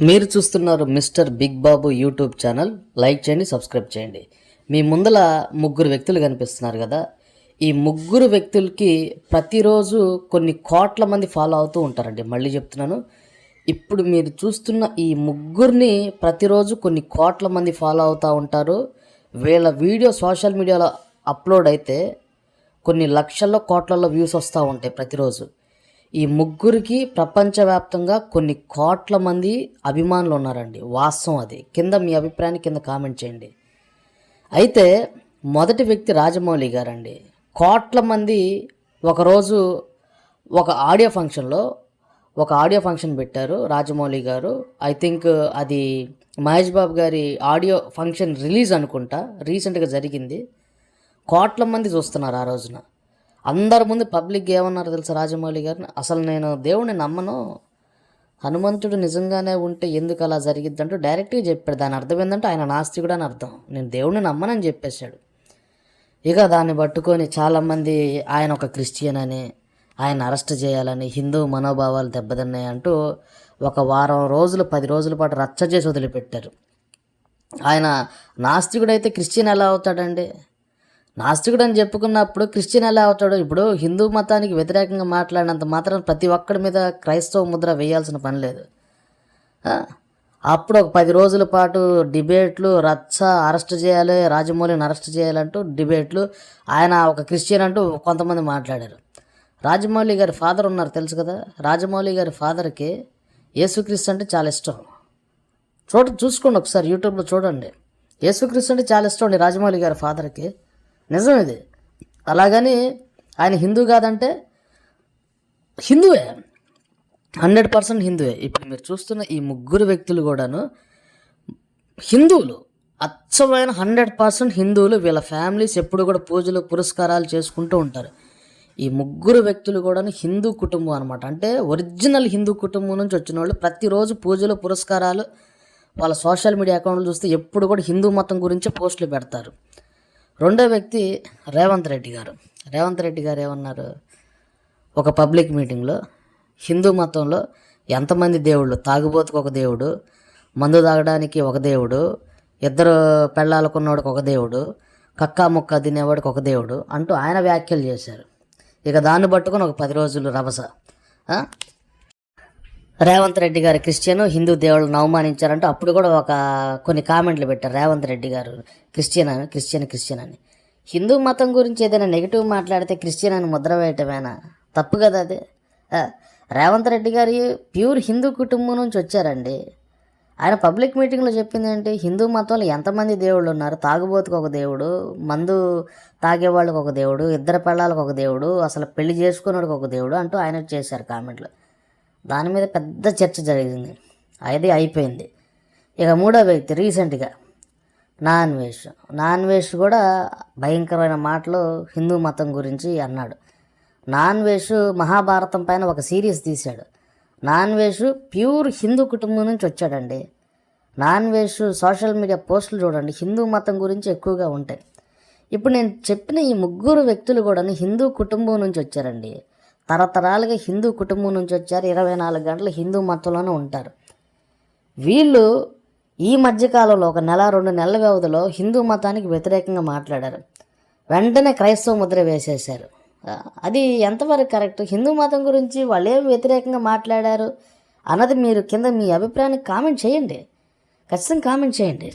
మీరు చూస్తున్నారు mister big Babu YouTube channel. Like చేయండి సబ్స్క్రైబ్ చేయండి. మీ ముందల ముగ్గురు వ్యక్తులు కనిపిస్తున్నారు కదా. ఈ ముగ్గురు వ్యక్తులకి ప్రతిరోజు కొన్ని కోట్ల మంది ఫాలో అవుతూ ఉంటారండి. మళ్ళీ చెప్తున్నాను. ఇప్పుడు మీరు చూస్తున్న ఈ ముగ్గురిని ప్రతిరోజు కొన్ని కోట్ల మంది ఫాలో అవుతూ ఉంటారు. వీళ్ళ వీడియో సోషల్ మీడియాలో అప్లోడ్ అయితే కొన్ని లక్షల్లో కోట్లలో వ్యూస్ వస్తూ ఉంటాయి ప్రతిరోజు. ఈ ముగ్గురికి ప్రపంచవ్యాప్తంగా కొన్ని కోట్ల మంది అభిమానులు ఉన్నారండి. వాస్తవం అది. కింద మీ అభిప్రాయాన్ని కింద కామెంట్ చేయండి. అయితే మొదటి వ్యక్తి రాజమౌళి గారండి. కోట్ల మంది ఒకరోజు ఒక ఆడియో ఫంక్షన్లో ఒక ఆడియో ఫంక్షన్ పెట్టారు రాజమౌళి గారు. ఐ థింక్ అది మహేష్ బాబు గారి ఆడియో ఫంక్షన్ రిలీజ్ అనుకుంటా. రీసెంట్గా జరిగింది. కోట్ల మంది చూస్తున్నారు ఆ రోజున. అందరి ముందు పబ్లిక్ ఏమన్నారు తెలుసు రాజమౌళి గారిని? అసలు నేను దేవుడిని నమ్మను. హనుమంతుడు నిజంగానే ఉంటే ఎందుకు అలా జరిగిద్ది అంటూ డైరెక్ట్గా చెప్పాడు. దాని అర్థం ఏంటంటే ఆయన నాస్తికుడు అని అర్థం. నేను దేవుడిని నమ్మనని చెప్పేశాడు. ఇక దాన్ని పట్టుకొని చాలామంది ఆయన ఒక క్రిస్టియన్ అని ఆయన అరెస్ట్ చేయాలని హిందూ మనోభావాలు దెబ్బతిన్నాయి అంటూ ఒక వారం రోజులు పది రోజుల పాటు రచ్చ చేసి వదిలిపెట్టారు. ఆయన నాస్తికుడైతే క్రిస్టియన్ ఎలా అవుతాడండి? నాస్తికుడు అని చెప్పుకున్నప్పుడు క్రిస్టియన్ ఎలా అవుతాడు ఇప్పుడు హిందూ మతానికి వ్యతిరేకంగా మాట్లాడినంత మాత్రం ప్రతి ఒక్కడి మీద క్రైస్తవ ముద్ర వేయాల్సిన పని లేదు. అప్పుడు ఒక పది రోజుల పాటు డిబేట్లు రచ్చ అరెస్ట్ చేయాలి రాజమౌళిని అరెస్ట్ చేయాలంటూ డిబేట్లు ఆయన ఒక క్రిస్టియన్ అంటూ కొంతమంది మాట్లాడారు. రాజమౌళి గారి ఫాదర్ ఉన్నారు తెలుసు కదా? రాజమౌళి గారి ఫాదర్కి యేసుక్రీస్తు అంటే చాలా ఇష్టం. చూడ చూసుకోండి ఒకసారి యూట్యూబ్లో చూడండి. యేసుక్రీస్తు అంటే చాలా ఇష్టం అండి రాజమౌళి గారి ఫాదర్కి. నిజం ఇది అలాగని ఆయన హిందూ కాదంటే హిందువే. Hundred percent హిందువే. ఇప్పుడు మీరు చూస్తున్న ఈ ముగ్గురు వ్యక్తులు కూడాను హిందువులు. అచ్చమైన హండ్రెడ్ పర్సెంట్ హిందువులు వీళ్ళ ఫ్యామిలీస్ ఎప్పుడు కూడా పూజలు పురస్కారాలు చేసుకుంటూ ఉంటారు. ఈ ముగ్గురు వ్యక్తులు కూడా హిందూ కుటుంబం అనమాట అంటే ఒరిజినల్ హిందూ కుటుంబం నుంచి వచ్చిన వాళ్ళు ప్రతిరోజు పూజలు పురస్కారాలు వాళ్ళ సోషల్ మీడియా అకౌంట్లు చూస్తే ఎప్పుడు కూడా హిందూ మతం గురించే పోస్టులు పెడతారు. రెండో వ్యక్తి రేవంత్ రెడ్డి గారు. రేవంత్ రెడ్డి గారు ఏమన్నారు? ఒక పబ్లిక్ మీటింగ్లో హిందూ మతంలో ఎంతమంది దేవుళ్ళు? తాగుబోతుకు ఒక దేవుడు మందు తాగడానికి ఒక దేవుడు ఇద్దరు పెళ్ళాలకున్నవాడికి ఒక దేవుడు కక్కా ముక్క తినేవాడికి ఒక దేవుడు అంటూ ఆయన వ్యాఖ్యలు చేశారు. ఇక దాన్ని పట్టుకొని ఒక పది రోజులు రభస. రేవంత్ రెడ్డి గారు క్రిస్టియన్ హిందూ దేవుళ్ళు అవమానించారంటూ అప్పుడు కూడా ఒక కొన్ని కామెంట్లు పెట్టారు రేవంత్ రెడ్డి గారు. క్రిస్టియన్ అని క్రిస్టియన్ క్రిస్టియన్ అని. హిందూ మతం గురించి ఏదైనా నెగిటివ్ మాట్లాడితే క్రిస్టియన్ అని ముద్ర వేయటమేనా? తప్పు కదా అది. రేవంత్ రెడ్డి గారి ప్యూర్ హిందూ కుటుంబం నుంచి వచ్చారండి. ఆయన పబ్లిక్ మీటింగ్లో చెప్పింది ఏంటి? హిందూ మతంలో ఎంతమంది దేవుళ్ళు ఉన్నారు? తాగుబోతుకు ఒక దేవుడు మందు తాగేవాళ్ళకి ఒక దేవుడు ఇద్దరు పెళ్ళాలకు ఒక దేవుడు అసలు పెళ్ళి చేసుకునేవాడికి ఒక దేవుడు అంటూ ఆయన చేశారు కామెంట్లు. దాని మీద పెద్ద చర్చ జరిగింది. అది అయిపోయింది. ఇక మూడో వ్యక్తి రీసెంట్గా నాన్ వెజ్ నాన్ వెజ్ కూడా భయంకరమైన మాటలు హిందూ మతం గురించి అన్నాడు. నాన్ వెజ్ మహాభారతం పైన ఒక సిరీస్ తీశాడు. నాన్ వెజ్ ప్యూర్ హిందూ కుటుంబం నుంచి వచ్చాడండి. నాన్ వెజ్ సోషల్ మీడియా పోస్టులు చూడండి. హిందూ మతం గురించి ఎక్కువగా ఉంటాయి. ఇప్పుడు నేను చెప్పిన ఈ ముగ్గురు వ్యక్తులు కూడా హిందూ కుటుంబం నుంచి వచ్చారండి. తరతరాలుగా హిందూ కుటుంబం నుంచి వచ్చారు. ఇరవై నాలుగు గంటలు హిందూ మతంలోనే ఉంటారు. వీళ్ళు ఈ మధ్యకాలంలో ఒక నెల రెండు నెలల వ్యవధిలో హిందూ మతానికి వ్యతిరేకంగా మాట్లాడారు. వెంటనే క్రైస్తవ ముద్ర వేసేశారు. అది ఎంతవరకు కరెక్ట్? హిందూ మతం గురించి వాళ్ళు ఏం వ్యతిరేకంగా మాట్లాడారు అన్నది మీరు కింద మీ అభిప్రాయాన్ని కామెంట్ చేయండి. ఖచ్చితంగా కామెంట్ చేయండి.